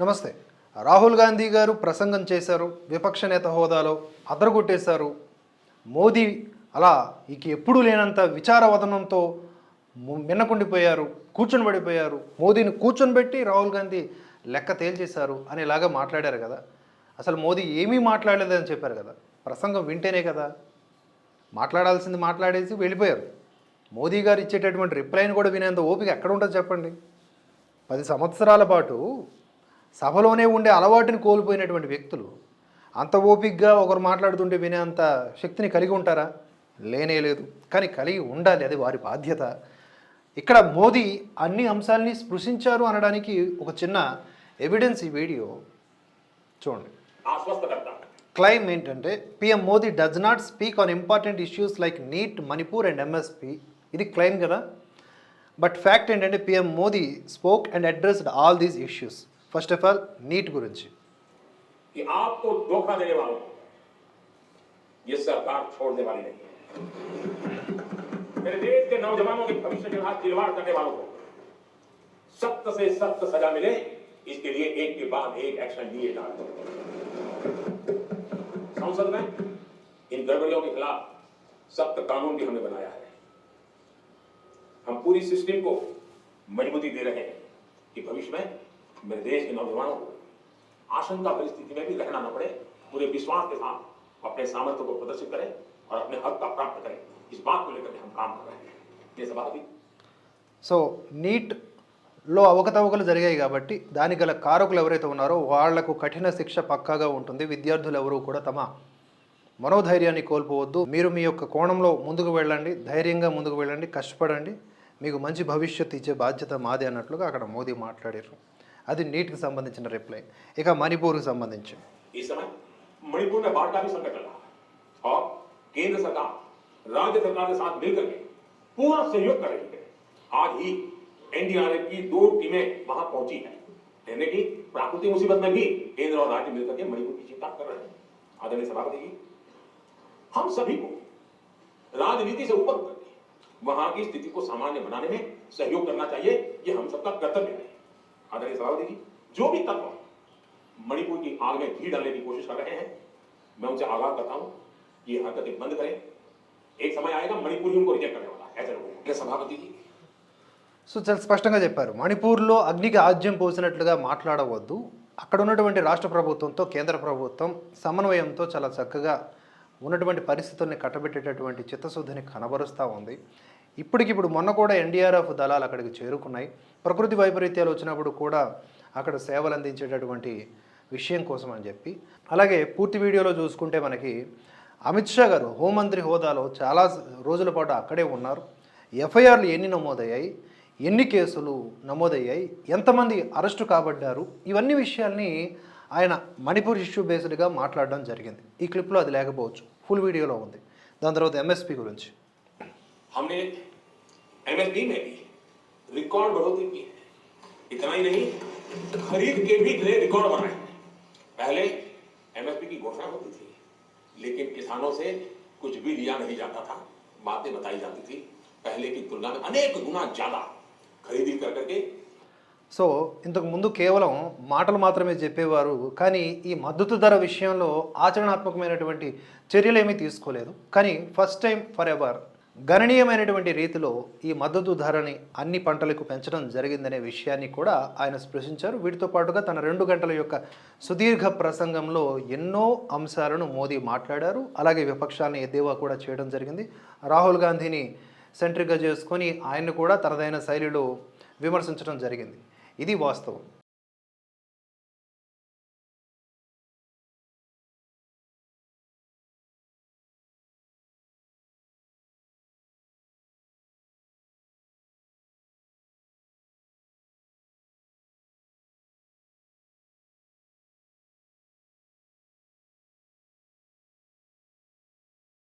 నమస్తే. రాహుల్ గాంధీ గారు ప్రసంగం చేశారు విపక్ష నేత హోదాలో అదరగొట్టేశారు. మోదీ అలా ఇక ఎప్పుడూ లేనంత విచారవదనంతో మిన్నకుండిపోయారు కూర్చొని పడిపోయారు మోదీని కూర్చొని పెట్టి రాహుల్ గాంధీ లెక్క తేల్చేశారు అనేలాగా మాట్లాడారు కదా. అసలు మోదీ ఏమీ మాట్లాడలేదని చెప్పారు కదా. ప్రసంగం వింటేనే కదా. మాట్లాడాల్సింది మాట్లాడేసి వెళ్ళిపోయారు. మోదీ గారు ఇచ్చేటటువంటి రిప్లైని కూడా వినేంత ఓపిక ఎక్కడ ఉంటుంది చెప్పండి? పది సంవత్సరాల పాటు సభలోనే ఉండే అలవాటుని కోల్పోయినటువంటి వ్యక్తులు అంత ఓపిక్గా ఒకరు మాట్లాడుతుంటే వినే అంత శక్తిని కలిగి ఉంటారా? లేనే లేదు. కానీ కలిగి ఉండాలి. అది వారి బాధ్యత. ఇక్కడ మోదీ అన్ని అంశాలని స్పృశించారు అనడానికి ఒక చిన్న ఎవిడెన్స్ ఈ వీడియో చూడండి. క్లైమ్ ఏంటంటే PM Modi does not speak on important issues like NEET Manipur and MSP ఇది క్లైమ్ కదా. బట్ ఫ్యాక్ట్ ఏంటంటే PM Modi spoke and addressed all these issues first of all NEET గురించి कि आपको धोखा देने वालों को ये सरकार छोड़ने वाली नहीं है मेरे देश के नौजवानों के भविष्य के साथ खिलवाड़ करने वालों को सख्त से सख्त सजा मिले इसके लिए एक के बाद एक एक्शन लिए जा रहे हैं संसद में इन गड़बड़ियों के खिलाफ सख्त कानून भी हमने बनाया है हम पूरी सिस्टम को मजबूती दे रहे हैं कि भविष्य में मेरे देश के नौजवानों को आशंका परिस्थिति में भी रहना न पड़े पूरे विश्वास के साथ अपने सामर्थ्य को प्रदर्शित करें और अपने हक का प्राप्त करें इस बात को लेकर के हम काम कर रहे हैं ये सभापति సో నీట్లో అవకతవకలు జరిగాయి కాబట్టి దానికి గల కారకులు ఎవరైతే ఉన్నారో వాళ్లకు కఠిన శిక్ష పక్కాగా ఉంటుంది విద్యార్థులు ఎవరూ కూడా తమ మనోధైర్యాన్ని కోల్పోవద్దు మీరు మీ యొక్క కోణంలో ముందుకు వెళ్ళండి ధైర్యంగా ముందుకు వెళ్ళండి కష్టపడండి మీకు మంచి భవిష్యత్తు ఇచ్చే బాధ్యత మాదే అన్నట్లుగా అక్కడ మోదీ మాట్లాడారు అది నీట్కి సంబంధించిన రిప్లై ఇక మణిపూర్కి సంబంధించి इस समय मणिपुर में बाढ़ का भी संकट चल रहा है और केंद्र सरकार राज्य सरकार के साथ मिलकर के पूरा सहयोग कर रही है आज ही एनडीआरएफ की दो टीमें वहां पहुंची है कहने की प्राकृतिक मुसीबत में भी केंद्र और राज्य मिलकर के मणिपुर की चिंता कर रहे हैं आदरणीय सभापति जी हम सभी को राजनीति से ऊपर उठकर के वहां की स्थिति को सामान्य बनाने में सहयोग करना चाहिए ये हम सबका कर्तव्य है आदरणीय सभापति जी जो भी तत्व मणिपुर की आग में घी डालने की कोशिश कर रहे हैं मैं उनसे आगाह करता हूं कि ये हरकतें बंद करें एक समय आएगा मणिपुर ही उनको रिजेक्ट करने वाला है ऐसे लोगों को सभापति जी సో చాలా స్పష్టంగా చెప్పారు మణిపూర్లో అగ్నికి ఆజ్యం పోసినట్లుగా మాట్లాడవద్దు అక్కడ ఉన్నటువంటి రాష్ట్ర ప్రభుత్వంతో కేంద్ర ప్రభుత్వం సమన్వయంతో చాలా చక్కగా ఉన్నటువంటి పరిస్థితుల్ని కట్టబెట్టేటటువంటి చిత్తశుద్ధిని కనబరుస్తూ ఉంది ఇప్పటికిప్పుడు మొన్న కూడా ఎన్డీఆర్ఎఫ్ దళాలు అక్కడికి చేరుకున్నాయి. ప్రకృతి వైపరీత్యాలు వచ్చినప్పుడు కూడా అక్కడ సేవలు అందించేటటువంటి విషయం కోసం అని చెప్పి. అలాగే పూర్తి వీడియోలో చూసుకుంటే మనకి అమిత్ షా గారు హోంమంత్రి హోదాలో చాలా రోజుల పాటు అక్కడే ఉన్నారు. ఎఫ్ఐఆర్లు ఎన్ని నమోదయ్యాయి? ఎన్ని కేసులు నమోదయ్యాయి? ఎంతమంది అరెస్టు కాబడ్డారు? ఇవన్నీ విషయాల్ని ఆయన మణిపూర్ ఇష్యూ బేస్డ్గా మాట్లాడడం జరిగింది. ఈ క్లిప్లో అది లేకపోవచ్చు. ఫుల్ వీడియోలో ఉంది. దాని తర్వాత ఎంఎస్పి గురించి. हमने एमएसपी में भी रिकॉर्ड बढ़ोतरी की है इतना ही नहीं खरीद के भी नए रिकॉर्ड बनाए हैं पहले एमएसपी की घोषणा होती थी लेकिन किसानों से कुछ भी लिया नहीं जाता था बातें बताई जाती थी पहले की तुलना में अनेक गुना ज्यादा खरीदी कर करके సో ఇంతకు ముందు కేవలం మాటలు మాత్రమే చెప్పేవారు కానీ ఈ మద్దతు ధర విషయంలో ఆచరణాత్మకమైనటువంటి చర్యలు ఏమీ తీసుకోలేదు కానీ ఫస్ట్ టైం ఫర్ ఎవర్ గణనీయమైనటువంటి రీతిలో ఈ మద్దతు ధరని అన్ని పంటలకు పెంచడం జరిగిందనే విషయాన్ని కూడా ఆయన స్పృశించారు. వీటితో పాటుగా తన రెండు గంటల యొక్క సుదీర్ఘ ప్రసంగంలో ఎన్నో అంశాలను మోదీ మాట్లాడారు. అలాగే విపక్షాలను ఎద్దేవా కూడా చేయడం జరిగింది. రాహుల్ గాంధీని సెంట్రిక్గా చేసుకొని ఆయన్ని కూడా తనదైన శైలిలో విమర్శించడం జరిగింది. ఇది వాస్తవం.